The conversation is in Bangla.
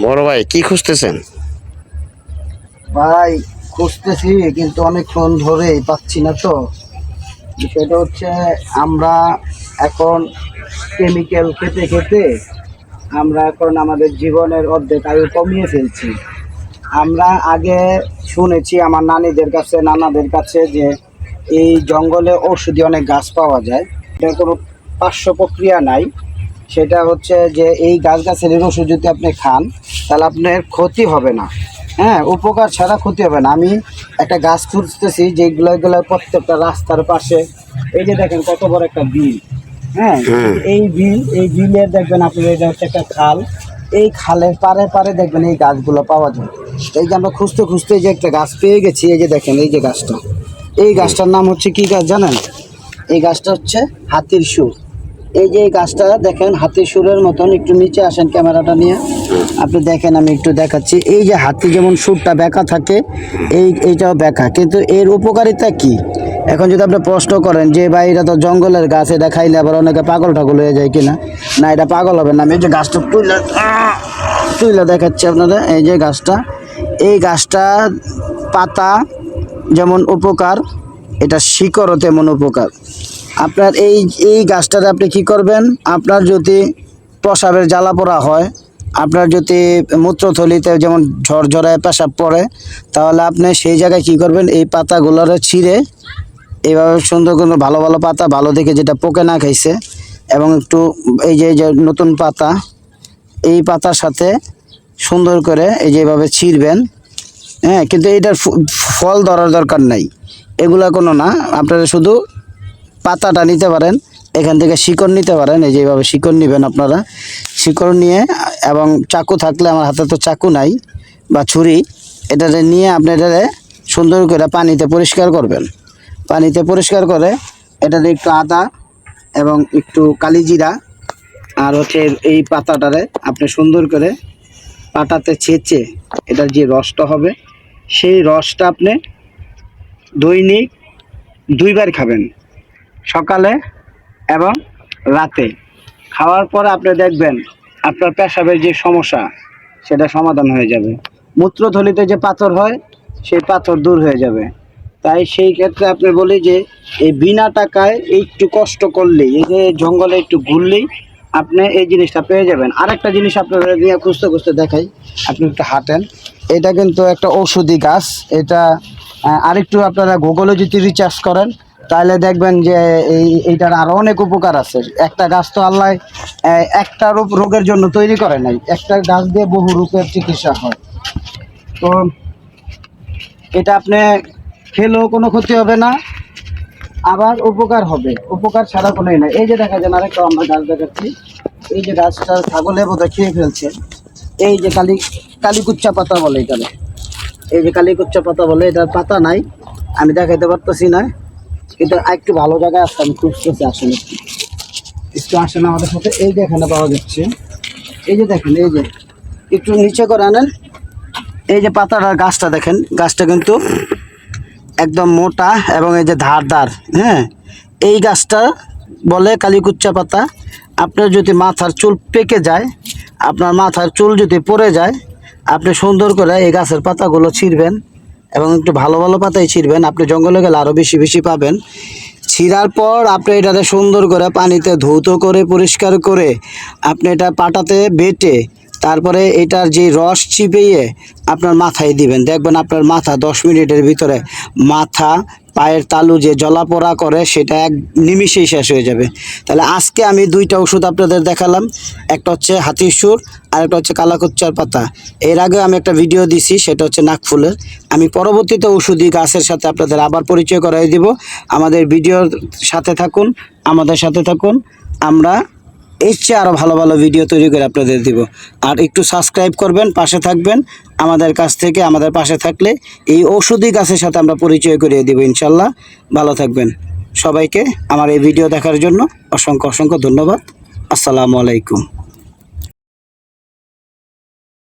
বড় ভাই, কি খুঁজতেছেন? ভাই, খুঁজতেছি, কিন্তু অনেকক্ষণ ধরে পাচ্ছি না তো। সেটা হচ্ছে, আমরা এখন কেমিক্যাল খেতে খেতে, আমরা এখন আমাদের জীবনের অর্ধেক আয়ু কমিয়ে ফেলছি। আমরা আগে শুনেছি আমার নানিদের কাছে, নানাদের কাছে যে এই জঙ্গলে ঔষধি অনেক গাছ পাওয়া যায়। এটার কোনো পার্শ্ব প্রক্রিয়া নাই। সেটা হচ্ছে যে এই গাছ গাছের ওষুধ যদি আপনি খান তাহলে আপনার ক্ষতি হবে না। হ্যাঁ উপকার ছাড়া ক্ষতি হবে না। আমি একটা গাছ খুঁজতেছি যেগুলো এগুলো প্রত্যেকটা রাস্তার পাশে। এই যে দেখেন কত বড় একটা বিল। হ্যাঁ এই বিল এই বিলের দেখবেন আপনার এটা হচ্ছে একটা খাল। এই খালের পারে পারে দেখবেন এই গাছগুলো পাওয়া যায়। এই যে আমরা খুঁজতে খুঁজতে এই যে একটা গাছ পেয়ে গেছি এই যে দেখেন এই যে গাছটা। এই গাছটার নাম হচ্ছে কি গাছ জানেন? এই গাছটা হচ্ছে হাতির সুর। এই যে গাছটা দেখেন, হাতির সুরের মতন একটু নিচে আসেন ক্যামেরাটা নিয়ে। আপনি দেখেন, আমি একটু দেখাচ্ছি। এই যে হাতি যেমন সুরটা বেঁকা থাকে, এই এইটাও বেঁকা। কিন্তু এর উপকারিতা কি? এখন যদি আপনি প্রশ্ন করেন যে, ভাই, এটা তো জঙ্গলের গাছ, এটা খাইলে আবার অনেকে পাগল ঠাগল হয়ে যায় কিনা? না, এটা পাগল হবে না। আমি এই যে গাছটা তুইলা তুইলা দেখাচ্ছি আপনারা এই যে গাছটা, এই গাছটা পাতা যেমন উপকার, এটা শিকড়ও তেমন উপকার। আপনার এই এই গাছটাতে আপনি কি করবেন? আপনার যদি প্রসাবের জ্বালা পোড়া হয়, আপনার যদি মূত্রথলিতে যেমন ঝরঝরায় পেশাব পড়ে, তাহলে আপনি সেই জায়গায় কি করবেন? এই পাতাগুলোরে ছিঁড়ে এইভাবে সুন্দর করে ভালো ভালো পাতা ভালো দেখে যেটা পোকে না খাইছে এবং একটু এই যে নতুন পাতা, এই পাতার সাথে সুন্দর করে এই যে এভাবে ছিঁড়বেন। হ্যাঁ কিন্তু এটার ফল ধরার দরকার নাই। এগুলা কোনো না, আপনারা শুধু পাতাটা নিতে পারেন, এখান থেকে শিকড় নিতে পারেন, এই যেভাবে শিকড় নেবেন আপনারা। শিকড় নিয়ে, এবং চাকু থাকলে আমার হাতে তো চাকু নাই, বা ছুরি এটাতে নিয়ে আপনি এটাতে সুন্দর করে পানিতে পরিষ্কার করবেন। পানিতে পরিষ্কার করে এটাতে একটু আদা এবং একটু কালিজিরা আর হচ্ছে এই পাতাটারে আপনি সুন্দর করে পাটাতে ছেঁচে এটার যে রসটা হবে, সেই রসটা আপনি দৈনিক দুইবার খাবেন। সকালে এবং রাতে। খাওয়ার পরে আপনি দেখবেন আপনার পেশাবের যে সমস্যা, সেটা সমাধান হয়ে যাবে। মূত্রথলিতে যে পাথর হয়, সেই পাথর দূর হয়ে যাবে। তাই সেই ক্ষেত্রে আপনি বলি যে, এই বিনা টাকায় একটু কষ্ট করলেই, এই যে জঙ্গলে একটু ঘুরলেই আপনি এই জিনিসটা পেয়ে যাবেন। আরেকটা জিনিস আপনাদের নিয়ে খুঁজতে খুঁজতে দেখাই। আপনি একটু হাঁটেন। এটা কিন্তু একটা ঔষধি গাছ। এটা আরেকটু আপনারা গুগলে যদি রিচার্জ করেন। তাহলে দেখবেন যে এই, এইটার আরও অনেক উপকার আছে। একটা গাছ তো আল্লাহ একটা রূপ রোগের জন্য তৈরি করে নাই। একটা গাছ দিয়ে বহু রূপের চিকিৎসা হয়। তো এটা আপনি খেলেও কোনো ক্ষতি হবে না, আবার উপকার হবে। উপকার ছাড়া কোনোই নাই। এই যে দেখা যায় আরেকটা আমরা গাছ দেখাচ্ছি। এই যে গাছটা ছাগলে বোধহয় খেয়ে ফেলছে। এই যে কালি কালিকুচ্চা পাতা বলে এখানে এই যে কালিকুচ্চা পাতা বলে, এটার পাতা নাই। আমি দেখাইতে পারতেছি না। কিন্তু একটু ভালো জায়গায় আসতে আমি খুঁজতেছি আসলে একটু আসেন আমাদের সাথে, এই যে এখানে পাওয়া যাচ্ছে। এই যে দেখেন, এই যে, একটু নিচে করে আনেন। এই যে পাতাটা গাছটা দেখেন, গাছটা কিন্তু একদম মোটা এবং এই যে ধারদার হ্যাঁ? এই গাছটা বলে কালিকুচ্চা পাতা। আপনার যদি মাথার চুল পেকে যায়, আপনার মাথার চুল যদি পড়ে যায়, আপনি সুন্দর করে এই গাছের পাতাগুলো ছিঁড়বেন। এবং একটু ভালো ভালো পাতায় ছিঁড়বেন, আপনি জঙ্গলে গেলে আরও বেশি বেশি পাবেন। ছিঁড়ার পর আপনি এটাতে সুন্দর করে পানিতে ধৌত করে, পরিষ্কার করে আপনি এটা পাটাতে বেটে তারপরে এটার যে রস চিপিয়ে আপনার মাথায় দিবেন। দেখবেন আপনার মাথা দশ মিনিটের ভিতরে মাথা, পায়ের তালু যে জলাপোড়া করে সেটা এক নিমিষেই শেষ হয়ে যাবে। তাহলে আজকে আমি দুইটা ওষুধ আপনাদের দেখালাম। একটা হচ্ছে হাতির সুর আর একটা হচ্ছে কালাকুচ্চার পাতা। এর আগে আমি একটা ভিডিও দিছি, সেটা হচ্ছে নাকফুলের। আমি পরবর্তীতে ওষুধি গাছের সাথে আপনাদের আবার পরিচয় করাই দিব। আমাদের ভিডিওর সাথে থাকুন, আমাদের সাথে থাকুন। আমরা এর চেয়ে আরও ভালো ভালো ভিডিও তৈরি করে আপনাদের দিব। আর একটু সাবস্ক্রাইব করবেন, পাশে থাকবেন। আমাদের কাছ থেকে, আমাদের পাশে থাকলে এই ঔষধি গাছের সাথে আমরা পরিচয় করিয়ে দিব ইনশাল্লাহ। ভালো থাকবেন। সবাইকে আমার এই ভিডিও দেখার জন্য অসংখ্য অসংখ্য ধন্যবাদ। আসসালামু আলাইকুম।